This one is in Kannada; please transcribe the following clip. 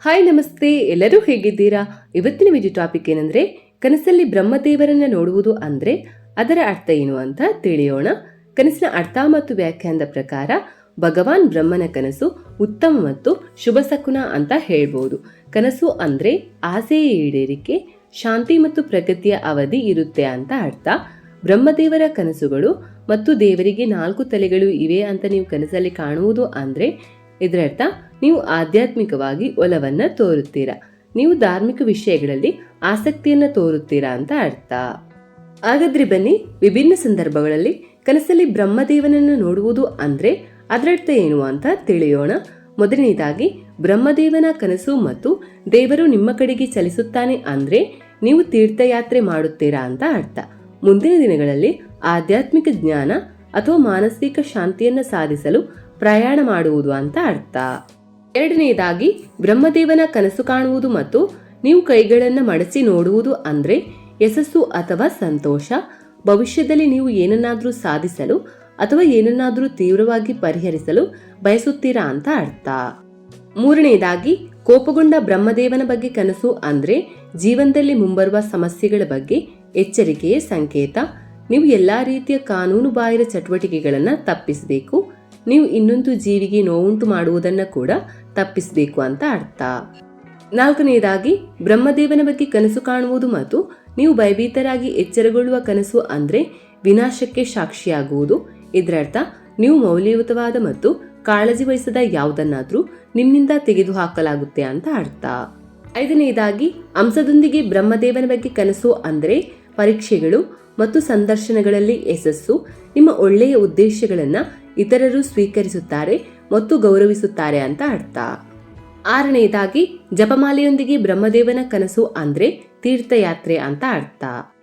ಹಾಯ್ ನಮಸ್ತೆ. ಎಲ್ಲರೂ ಹೇಗಿದ್ದೀರಾ? ಇವತ್ತಿನ ವಿಡಿಯೋ ಟಾಪಿಕ್ ಏನಂದ್ರೆ, ಕನಸಲ್ಲಿ ಬ್ರಹ್ಮದೇವರನ್ನ ನೋಡುವುದು ಅಂದ್ರೆ ಅದರ ಅರ್ಥ ಏನು ಅಂತ ತಿಳಿಯೋಣ. ಕನಸಿನ ಅರ್ಥ ಮತ್ತು ವ್ಯಾಖ್ಯಾನದ ಪ್ರಕಾರ, ಭಗವಾನ್ ಬ್ರಹ್ಮನ ಕನಸು ಉತ್ತಮ ಮತ್ತು ಶುಭ ಸಕುನ ಅಂತ ಹೇಳ್ಬೋದು. ಕನಸು ಅಂದ್ರೆ ಆಸೆಯ ಈಡೇರಿಕೆ, ಶಾಂತಿ ಮತ್ತು ಪ್ರಗತಿಯ ಅವಧಿ ಇರುತ್ತೆ ಅಂತ ಅರ್ಥ. ಬ್ರಹ್ಮದೇವರ ಕನಸುಗಳು ಮತ್ತು ದೇವರಿಗೆ ನಾಲ್ಕು ತಲೆಗಳು ಇವೆ ಅಂತ ನೀವು ಕನಸಲ್ಲಿ ಕಾಣುವುದು ಅಂದ್ರೆ ಇದರರ್ಥ, ನೀವು ಆಧ್ಯಾತ್ಮಿಕವಾಗಿ ಒಲವನ್ನು ತೋರುತ್ತೀರಾ. ನೀವು ಧಾರ್ಮಿಕ ವಿಷಯಗಳಲ್ಲಿ ಆಸಕ್ತಿಯನ್ನು ತೋರುತ್ತೀರಾ ಅಂತ ಅರ್ಥ. ಹಾಗಾದ್ರೆ ಬನ್ನಿ, ವಿಭಿನ್ನ ಸಂದರ್ಭಗಳಲ್ಲಿ ಕನಸಲ್ಲಿ ಬ್ರಹ್ಮದೇವನನ್ನು ನೋಡುವುದು ಅಂದ್ರೆ ಅದರರ್ಥ ಏನು ಅಂತ ತಿಳಿಯೋಣ. ಮೊದಲನೇದಾಗಿ, ಬ್ರಹ್ಮದೇವನ ಕನಸು ಮತ್ತು ದೇವರು ನಿಮ್ಮ ಕಡೆಗೆ ಚಲಿಸುತ್ತಾನೆ ಅಂದ್ರೆ ನೀವು ತೀರ್ಥಯಾತ್ರೆ ಮಾಡುತ್ತೀರಾ ಅಂತ ಅರ್ಥ. ಮುಂದಿನ ದಿನಗಳಲ್ಲಿ ಆಧ್ಯಾತ್ಮಿಕ ಜ್ಞಾನ ಅಥವಾ ಮಾನಸಿಕ ಶಾಂತಿಯನ್ನು ಸಾಧಿಸಲು ಪ್ರಯಾಣ ಮಾಡುವುದು ಅಂತ ಅರ್ಥ. ಎರಡನೆಯದಾಗಿ ಬ್ರಹ್ಮದೇವನ ಕನಸು ಕಾಣುವುದು ಮತ್ತು ನೀವು ಕೈಗಳನ್ನು ಮಡಚಿ ನೋಡುವುದು ಅಂದ್ರೆ ಯಶಸ್ಸು ಅಥವಾ ಸಂತೋಷ, ಭವಿಷ್ಯದಲ್ಲಿ ನೀವು ಏನನ್ನಾದರೂ ಸಾಧಿಸಲು ಅಥವಾ ಏನನ್ನಾದರೂ ತೀವ್ರವಾಗಿ ಪರಿಹರಿಸಲು ಬಯಸುತ್ತೀರಾ ಅಂತ ಅರ್ಥ. ಮೂರನೆಯದಾಗಿ ಕೋಪಗೊಂಡ ಬ್ರಹ್ಮದೇವನ ಬಗ್ಗೆ ಕನಸು ಅಂದ್ರೆ ಜೀವನದಲ್ಲಿ ಮುಂಬರುವ ಸಮಸ್ಯೆಗಳ ಬಗ್ಗೆ ಎಚ್ಚರಿಕೆಯ ಸಂಕೇತ ನೀವು ಎಲ್ಲಾ ರೀತಿಯ ಕಾನೂನುಬಾಹಿರ ಚಟುವಟಿಕೆಗಳನ್ನು ತಪ್ಪಿಸಬೇಕು. ನೀವು ಇನ್ನೊಂದು ಜೀವಿಗೆ ನೋವುಂಟು ಮಾಡುವುದನ್ನ ಕೂಡ ತಪ್ಪಿಸಬೇಕು ಅಂತ ಅರ್ಥ. ನಾಲ್ಕನೆಯದಾಗಿ ಬ್ರಹ್ಮದೇವನ ಬಗ್ಗೆ ಕನಸು ಕಾಣುವುದು ಮತ್ತು ನೀವು ಭಯಭೀತರಾಗಿ ಎಚ್ಚರಗೊಳ್ಳುವ ಕನಸು ಅಂದ್ರೆ ವಿನಾಶಕ್ಕೆ ಸಾಕ್ಷಿಯಾಗುವುದು. ಇದರರ್ಥ, ನೀವು ಮೌಲ್ಯಯುತವಾದ ಮತ್ತು ಕಾಳಜಿ ವಹಿಸದ ಯಾವುದನ್ನಾದರೂ ನಿಮ್ಮಿಂದ ತೆಗೆದುಹಾಕಲಾಗುತ್ತೆ ಅಂತ ಅರ್ಥ. ಐದನೆಯದಾಗಿ ಅಂಶದೊಂದಿಗೆ ಬ್ರಹ್ಮದೇವನ ಬಗ್ಗೆ ಕನಸು ಅಂದ್ರೆ ಪರೀಕ್ಷೆಗಳು ಮತ್ತು ಸಂದರ್ಶನಗಳಲ್ಲಿ ಯಶಸ್ಸು, ನಿಮ್ಮ ಒಳ್ಳೆಯ ಉದ್ದೇಶಗಳನ್ನು ಇತರರು ಸ್ವೀಕರಿಸುತ್ತಾರೆ ಮತ್ತು ಗೌರವಿಸುತ್ತಾರೆ ಅಂತ ಅರ್ಥ. ಆರನೆಯದಾಗಿ, ಜಪಮಾಲೆಯೊಂದಿಗೆ ಬ್ರಹ್ಮದೇವನ ಕನಸು ಅಂದ್ರೆ ತೀರ್ಥಯಾತ್ರೆ ಅಂತ ಅರ್ಥ.